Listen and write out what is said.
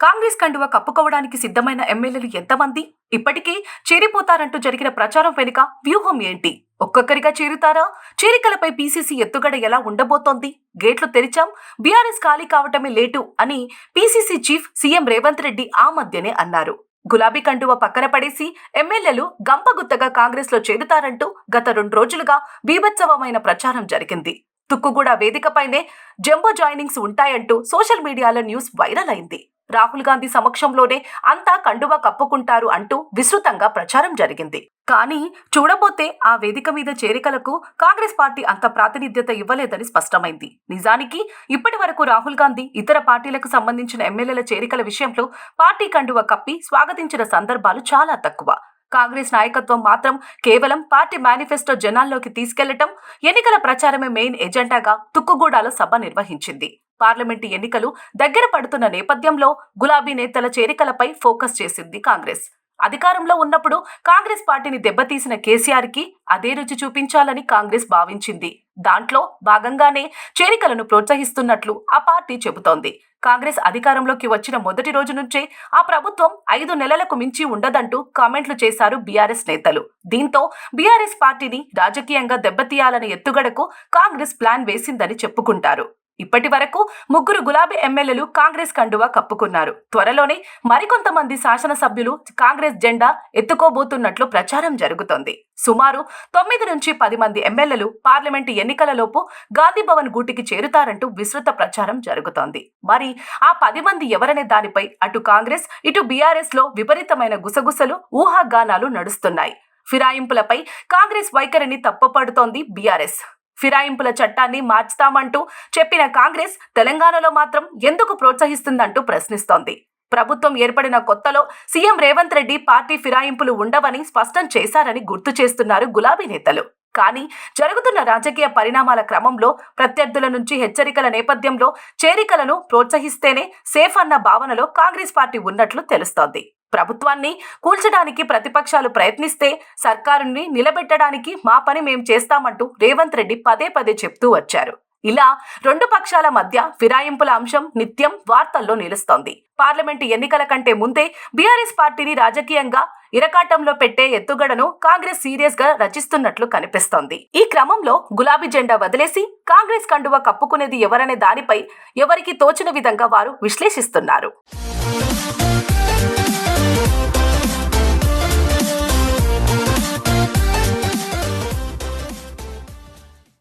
కాంగ్రెస్ కండువ కప్పుకోవడానికి సిద్ధమైన ఎమ్మెల్యేలు ఎంతమంది? ఇప్పటికీ చేరిపోతారంటూ జరిగిన ప్రచారం వెనుక వ్యూహం ఏంటి? ఒక్కొక్కరిగా చేరుతారా? చేరికలపై పీసీసీ ఎత్తుగడ ఎలా ఉండబోతోంది? గేట్లు తెరిచాం? బీఆర్ఎస్ ఖాళీ కావటమే లేటు అని PCC chief CM Revanth Reddy ఆ మధ్యనే అన్నారు. గులాబీ కండువ పక్కన పడేసి ఎమ్మెల్యేలు గంపగుత్తగా కాంగ్రెస్లో చేరుతారంటూ గత రెండు రోజులుగా బీభత్సవమైన ప్రచారం జరిగింది. తుక్కుగూడ వేదికపైనే జంబో జాయినింగ్స్ ఉంటాయంటూ సోషల్ మీడియాలో న్యూస్ వైరల్ అయింది. రాహుల్ గాంధీ సమక్షంలోనే అంతా కండువా కప్పుకుంటారు అంటూ విస్తృతంగా ప్రచారం జరిగింది. కానీ చూడబోతే ఆ వేదిక మీద చేరికలకు కాంగ్రెస్ పార్టీ అంత ప్రాతినిధ్యత ఇవ్వలేదని స్పష్టమైంది. నిజానికి ఇప్పటి వరకు రాహుల్ గాంధీ ఇతర పార్టీలకు సంబంధించిన ఎమ్మెల్యేల చేరికల విషయంలో పార్టీ కండువ కప్పి స్వాగతించిన సందర్భాలు చాలా తక్కువ. కాంగ్రెస్ నాయకత్వం మాత్రం కేవలం పార్టీ మేనిఫెస్టో జనాల్లోకి తీసుకెళ్ళటం ఎన్నికల ప్రచారమే మెయిన్ ఎజెండాగా తుక్కుగూడాలో సభ నిర్వహించింది. పార్లమెంటు ఎన్నికలు దగ్గర పడుతున్న నేపథ్యంలో గులాబీ నేతల చేరికలపై ఫోకస్ చేసింది కాంగ్రెస్. అధికారంలో ఉన్నప్పుడు కాంగ్రెస్ పార్టీని దెబ్బతీసిన కేసీఆర్కి అదే రుచి చూపించాలని కాంగ్రెస్ భావించింది. దాంట్లో భాగంగానే చేరికలను ప్రోత్సహిస్తున్నట్లు ఆ పార్టీ చెబుతోంది. కాంగ్రెస్ అధికారంలోకి వచ్చిన మొదటి రోజు నుంచే ఆ ప్రభుత్వం ఐదు నెలలకు మించి ఉండదంటూ కామెంట్లు చేశారు బీఆర్ఎస్ నేతలు. దీంతో బీఆర్ఎస్ పార్టీని రాజకీయంగా దెబ్బతీయాలనే ఎత్తుగడకు కాంగ్రెస్ ప్లాన్ వేసిందని చెప్పుకుంటారు. ఇప్పటి వరకు ముగ్గురు గులాబీ ఎమ్మెల్యేలు కాంగ్రెస్ కండువా కప్పుకున్నారు. త్వరలోనే మరికొంతమంది శాసనసభ్యులు కాంగ్రెస్ జెండా ఎత్తుకోబోతున్నట్లు ప్రచారం జరుగుతోంది. సుమారు తొమ్మిది నుంచి పది మంది ఎమ్మెల్యేలు పార్లమెంటు ఎన్నికలలోపు గాంధీభవన్ గూటికి చేరుతారంటూ విస్తృత ప్రచారం జరుగుతోంది. మరి ఆ పది మంది ఎవరనే దానిపై అటు కాంగ్రెస్ ఇటు బీఆర్ఎస్లో విపరీతమైన గుసగుసలు ఊహాగానాలు నడుస్తున్నాయి. ఫిరాయింపులపై కాంగ్రెస్ వైఖరిని తప్పుపడుతోంది బీఆర్ఎస్. ఫిరాయింపుల చట్టాన్ని మార్చుతామంటూ చెప్పిన కాంగ్రెస్ తెలంగాణలో మాత్రం ఎందుకు ప్రోత్సహిస్తుందంటూ ప్రశ్నిస్తోంది. ప్రభుత్వం ఏర్పడిన కొత్తలో సీఎం రేవంత్ రెడ్డి పార్టీ ఫిరాయింపులు ఉండవని స్పష్టం చేశారని గుర్తు చేస్తున్నారు గులాబీ నేతలు. కానీ జరుగుతున్న రాజకీయ పరిణామాల క్రమంలో ప్రత్యర్థుల నుంచి హెచ్చరికల నేపథ్యంలో చేరికలను ప్రోత్సహిస్తేనే సేఫ్ అన్న భావనలో కాంగ్రెస్ పార్టీ ఉన్నట్లు తెలుస్తోంది. ప్రభుత్వాన్ని కూల్చడానికి ప్రతిపక్షాలు ప్రయత్నిస్తే సర్కారుని నిలబెట్టడానికి మా పని మేం చేస్తామంటూ రేవంత్ రెడ్డి పదే పదే చెప్తూ వచ్చారు. ఇలా రెండు పక్షాల మధ్య ఫిరాయింపుల అంశం నిత్యం వార్తల్లో నిలుస్తోంది. పార్లమెంటు ఎన్నికల కంటే ముందే బీఆర్ఎస్ పార్టీని రాజకీయంగా ఇరకాటంలో పెట్టే ఎత్తుగడను కాంగ్రెస్ సీరియస్గా రచిస్తున్నట్లు కనిపిస్తోంది. ఈ క్రమంలో గులాబీ జెండా వదిలేసి కాంగ్రెస్ కండువ కప్పుకునేది ఎవరనే దానిపై ఎవరికి తోచిన విధంగా వారు విశ్లేషిస్తున్నారు.